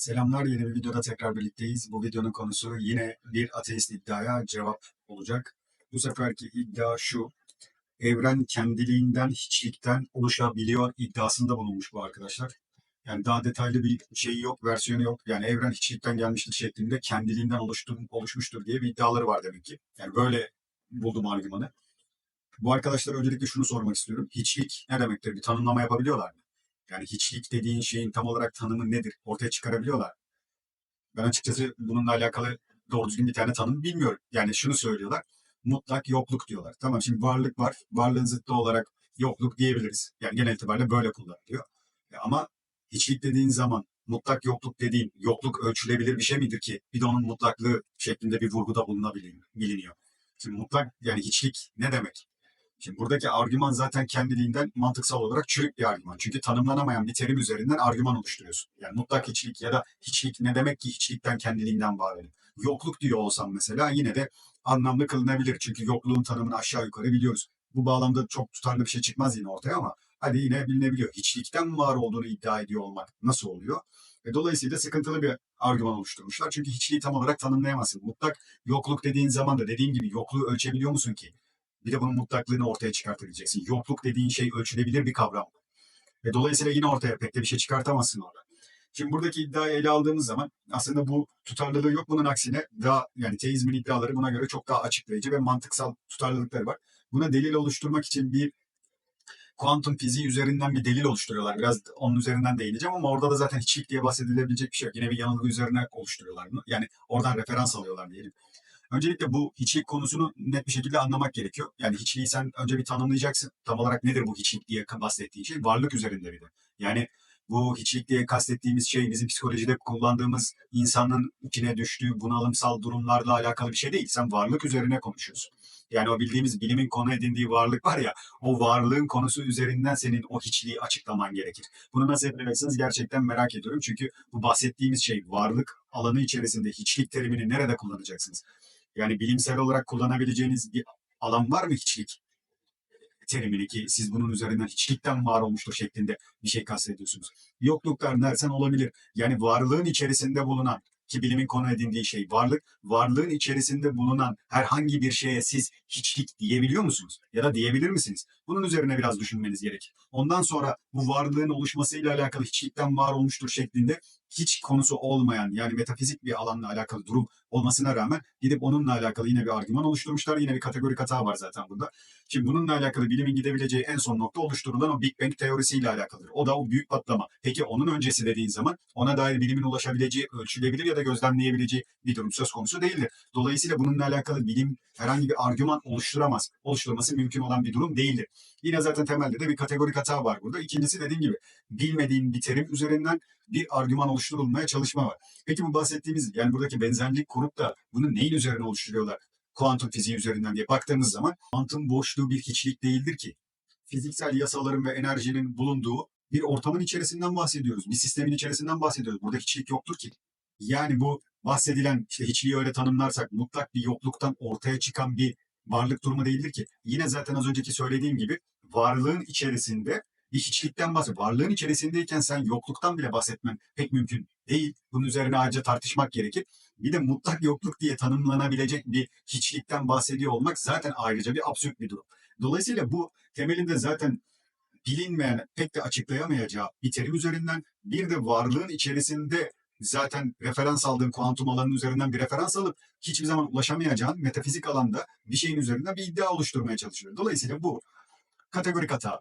Selamlar, yeni bir videoda tekrar birlikteyiz. Bu videonun konusu yine bir ateist iddiaya cevap olacak. Bu seferki iddia şu, evren kendiliğinden, hiçlikten oluşabiliyor iddiasında bulunmuş bu arkadaşlar. Yani daha detaylı bir şeyi yok, versiyonu yok. Yani evren hiçlikten gelmiştir şeklinde kendiliğinden oluştur, oluşmuştur diye bir iddiaları var demek ki. Yani böyle buldum argümanı. Bu arkadaşlar öncelikle şunu sormak istiyorum. Hiçlik ne demektir? Bir tanımlama yapabiliyorlar mı? Yani hiçlik dediğin şeyin tam olarak tanımı nedir? Ortaya çıkarabiliyorlar. Ben açıkçası bununla alakalı doğru düzgün bir tane tanım bilmiyorum. Yani şunu söylüyorlar. Mutlak yokluk diyorlar. Tamam şimdi varlık var. Varlığın zıttı olarak yokluk diyebiliriz. Yani genel itibariyle böyle kullanılıyor. E Ama hiçlik dediğin zaman mutlak yokluk dediğin yokluk ölçülebilir bir şey midir ki? Bir de onun mutlaklığı şeklinde bir vurguda bulunabiliyor. Şimdi mutlak yani hiçlik ne demek? Şimdi buradaki argüman zaten kendiliğinden mantıksal olarak çürük bir argüman. Çünkü tanımlanamayan bir terim üzerinden argüman oluşturuyorsun. Yani mutlak hiçlik ya da hiçlik ne demek ki hiçlikten kendiliğinden var. Yokluk diyor olsam mesela yine de anlamlı kılınabilir. Çünkü yokluğun tanımını aşağı yukarı biliyoruz. Bu bağlamda çok tutarlı bir şey çıkmaz yine ortaya ama hadi yine bilinebiliyor. Hiçlikten var olduğunu iddia ediyor olmak nasıl oluyor? Ve dolayısıyla sıkıntılı bir argüman oluşturmuşlar. Çünkü hiçliği tam olarak tanımlayamazsın. Mutlak yokluk dediğin zaman da dediğim gibi yokluğu ölçebiliyor musun ki? Bir de bunun mutlaklığını ortaya çıkartabileceksin. Yokluk dediğin şey ölçülebilir bir kavram. Ve dolayısıyla yine ortaya pek de bir şey çıkartamazsın orada. Şimdi buradaki iddiayı ele aldığımız zaman aslında bu tutarlılığı yok. Bunun aksine daha yani teizmin iddiaları buna göre çok daha açıklayıcı ve mantıksal tutarlılıkları var. Buna delil oluşturmak için bir kuantum fiziği üzerinden bir delil oluşturuyorlar. Biraz onun üzerinden değineceğim ama orada da zaten hiçlik diye bahsedilebilecek bir şey yok. Yine bir yanılgı üzerine oluşturuyorlar. Yani oradan referans alıyorlar diyelim. Öncelikle bu hiçlik konusunu net bir şekilde anlamak gerekiyor. Yani hiçliği sen önce bir tanımlayacaksın. Tam olarak nedir bu hiçlik diye bahsettiğin şey? Varlık üzerinde bir de. Yani bu hiçlik diye kastettiğimiz şey bizim psikolojide kullandığımız insanın içine düştüğü bunalımsal durumlarla alakalı bir şey değil. Sen varlık üzerine konuşuyorsun. Yani o bildiğimiz bilimin konu edindiği varlık var ya, o varlığın konusu üzerinden senin o hiçliği açıklaman gerekir. Bunu nasıl yapacaksınız gerçekten merak ediyorum. Çünkü bu bahsettiğimiz şey varlık alanı içerisinde hiçlik terimini nerede kullanacaksınız? Yani bilimsel olarak kullanabileceğiniz bir alan var mı hiçlik terimini ki siz bunun üzerinden hiçlikten var olmuştur şeklinde bir şey kastediyorsunuz. Yokluklar dersen olabilir. Yani varlığın içerisinde bulunan ki bilimin konu edindiği şey varlık, varlığın içerisinde bulunan herhangi bir şeye siz hiçlik diyebiliyor musunuz? Ya da diyebilir misiniz? Bunun üzerine biraz düşünmeniz gerekir. Ondan sonra bu varlığın oluşmasıyla alakalı hiçlikten var olmuştur şeklinde hiç konusu olmayan yani metafizik bir alanla alakalı durum olmasına rağmen gidip onunla alakalı yine bir argüman oluşturmuşlar. Yine bir kategorik hata var zaten burada. Şimdi bununla alakalı bilimin gidebileceği en son nokta oluşturulan o Big Bang teorisiyle alakalıdır. O da o büyük patlama. Peki onun öncesi dediğin zaman ona dair bilimin ulaşabileceği, ölçülebilir ya da gözlemleyebileceği bir durum söz konusu değildir. Dolayısıyla bununla alakalı bilim herhangi bir argüman oluşturamaz. Oluşturması mümkün olan bir durum değildir. Yine zaten temelde de bir kategorik hata var burada. İkincisi dediğim gibi bilmediğin bir terim üzerinden bir argüman oluşturulmaya çalışma var. Peki bu bahsettiğimiz yani buradaki benzerlik kurup da bunu neyin üzerine oluşturuyorlar? Kuantum fiziği üzerinden diye baktığımız zaman kuantum boşluğu bir hiçlik değildir ki. Fiziksel yasaların ve enerjinin bulunduğu bir ortamın içerisinden bahsediyoruz. Bir sistemin içerisinden bahsediyoruz. Burada hiçlik yoktur ki. Yani bu bahsedilen işte hiçliği öyle tanımlarsak mutlak bir yokluktan ortaya çıkan bir varlık durumu değildir ki. Yine zaten az önceki söylediğim gibi varlığın içerisinde bir hiçlikten bahsediyor. Varlığın içerisindeyken sen yokluktan bile bahsetmen pek mümkün değil. Bunun üzerine ayrıca tartışmak gerekir. Bir de mutlak yokluk diye tanımlanabilecek bir hiçlikten bahsediyor olmak zaten ayrıca bir absürt bir durum. Dolayısıyla bu temelinde zaten bilinmeyen, pek de açıklayamayacağı bir terim üzerinden bir de varlığın içerisinde zaten referans aldığın kuantum alanının üzerinden bir referans alıp hiçbir zaman ulaşamayacağın metafizik alanda bir şeyin üzerinden bir iddia oluşturmaya çalışıyor. Dolayısıyla bu kategorik hata,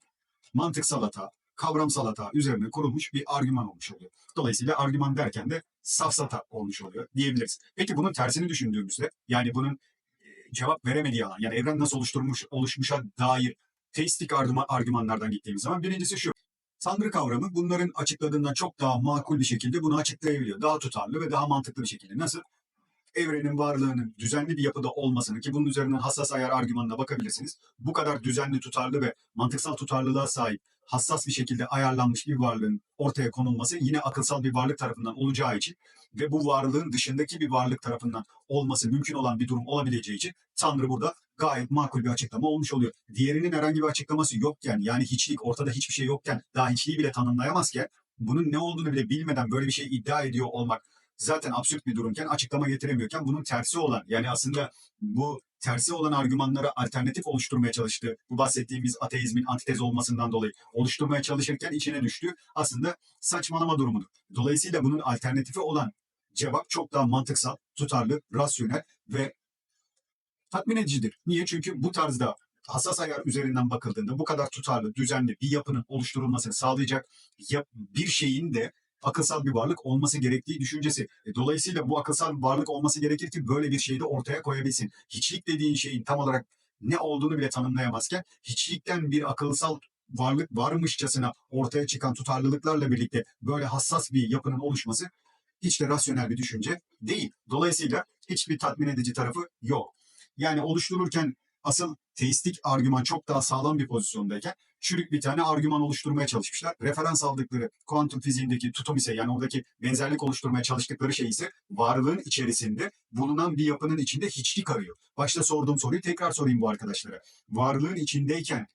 mantıksal hata, kavramsal hata üzerine kurulmuş bir argüman olmuş oluyor. Dolayısıyla argüman derken de safsata olmuş oluyor diyebiliriz. Peki bunun tersini düşündüğümüzde yani bunun e, cevap veremediği alan yani evren nasıl oluşturmuş oluşmuşa dair teistik argüman, argümanlardan gittiğimiz zaman birincisi şu. Tanrı kavramı bunların açıkladığından çok daha makul bir şekilde bunu açıklayabiliyor. Daha tutarlı ve daha mantıklı bir şekilde. Nasıl? Evrenin varlığının düzenli bir yapıda olmasını ki bunun üzerinden hassas ayar argümanına bakabilirsiniz. Bu kadar düzenli, tutarlı ve mantıksal tutarlılığa sahip hassas bir şekilde ayarlanmış bir varlığın ortaya konulması yine akılsal bir varlık tarafından olacağı için ve bu varlığın dışındaki bir varlık tarafından olması mümkün olan bir durum olabileceği için Tanrı burada gayet makul bir açıklama olmuş oluyor. Diğerinin herhangi bir açıklaması yokken yani hiçlik ortada hiçbir şey yokken daha hiçliği bile tanımlayamazken bunun ne olduğunu bile bilmeden böyle bir şey iddia ediyor olmak zaten absürt bir durumken açıklama getiremiyorken bunun tersi olan yani aslında bu tersi olan argümanlara alternatif oluşturmaya çalıştı. Bu bahsettiğimiz ateizmin antitez olmasından dolayı oluşturmaya çalışırken içine düştü. Aslında saçmalama durumudur. Dolayısıyla bunun alternatifi olan cevap çok daha mantıksal, tutarlı, rasyonel ve tatmin edicidir. Niye? Çünkü bu tarzda hassas ayar üzerinden bakıldığında bu kadar tutarlı, düzenli bir yapının oluşturulmasını sağlayacak bir şeyin de akılsal bir varlık olması gerektiği düşüncesi. E, Dolayısıyla bu akılsal bir varlık olması gerekir ki böyle bir şeyi de ortaya koyabilsin. Hiçlik dediğin şeyin tam olarak ne olduğunu bile tanımlayamazken hiçlikten bir akılsal varlık varmışçasına ortaya çıkan tutarlılıklarla birlikte böyle hassas bir yapının oluşması hiç de rasyonel bir düşünce değil. Dolayısıyla hiçbir tatmin edici tarafı yok. Yani oluştururken asıl teistik argüman çok daha sağlam bir pozisyondayken çürük bir tane argüman oluşturmaya çalışmışlar. Referans aldıkları kuantum fiziğindeki tutum ise yani oradaki benzerlik oluşturmaya çalıştıkları şey ise varlığın içerisinde bulunan bir yapının içinde hiçlik arıyor. Başta sorduğum soruyu tekrar sorayım bu arkadaşlara. Varlığın içindeyken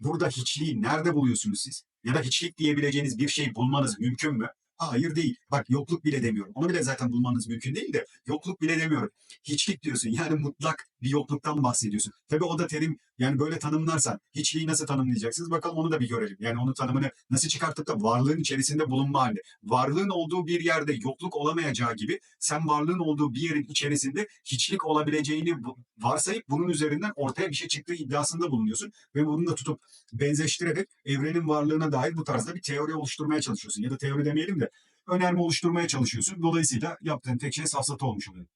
burada hiçliği nerede buluyorsunuz siz? Ya da hiçlik diyebileceğiniz bir şey bulmanız mümkün mü? Hayır değil. Bak yokluk bile demiyorum. Onu bile zaten bulmanız mümkün değil de yokluk bile demiyorum. Hiçlik diyorsun. Yani mutlak bir yokluktan bahsediyorsun. Tabii o da terim yani böyle tanımlarsan hiçliği nasıl tanımlayacaksınız? Bakalım onu da bir görelim. Yani onun tanımını nasıl çıkartıp da varlığın içerisinde bulunma halinde. Varlığın olduğu bir yerde yokluk olamayacağı gibi sen varlığın olduğu bir yerin içerisinde hiçlik olabileceğini varsayıp bunun üzerinden ortaya bir şey çıktığı iddiasında bulunuyorsun. Ve bunu da tutup benzeştirerek evrenin varlığına dair bu tarzda bir teori oluşturmaya çalışıyorsun. Ya da teori demeyelim de önerme oluşturmaya çalışıyorsun. Dolayısıyla yaptığın tek şey safsata olmuş oluyor.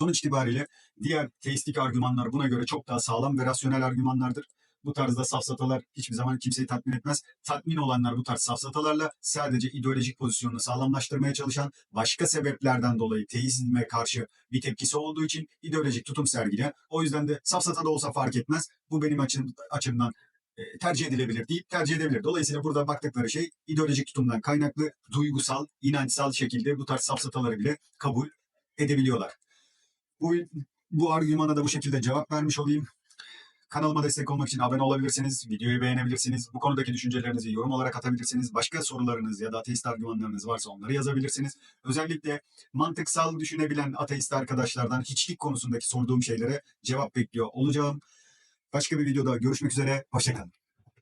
Sonuç itibariyle diğer teistik argümanlar buna göre çok daha sağlam ve rasyonel argümanlardır. Bu tarzda safsatalar hiçbir zaman kimseyi tatmin etmez. Tatmin olanlar bu tarz safsatalarla sadece ideolojik pozisyonunu sağlamlaştırmaya çalışan başka sebeplerden dolayı teizme karşı bir tepkisi olduğu için ideolojik tutum sergileyen. O yüzden de safsata da olsa fark etmez. Bu benim açım, açımdan e, tercih edilebilir deyip tercih edebilir. Dolayısıyla burada baktıkları şey ideolojik tutumdan kaynaklı, duygusal, inançsal şekilde bu tarz safsataları bile kabul edebiliyorlar. Bu, bu argümana da bu şekilde cevap vermiş olayım. Kanalıma destek olmak için abone olabilirsiniz, videoyu beğenebilirsiniz, bu konudaki düşüncelerinizi yorum olarak atabilirsiniz, başka sorularınız ya da ateist argümanlarınız varsa onları yazabilirsiniz. Özellikle mantıksal düşünebilen ateist arkadaşlardan hiçlik konusundaki sorduğum şeylere cevap bekliyor olacağım. Başka bir videoda görüşmek üzere, hoşçakalın.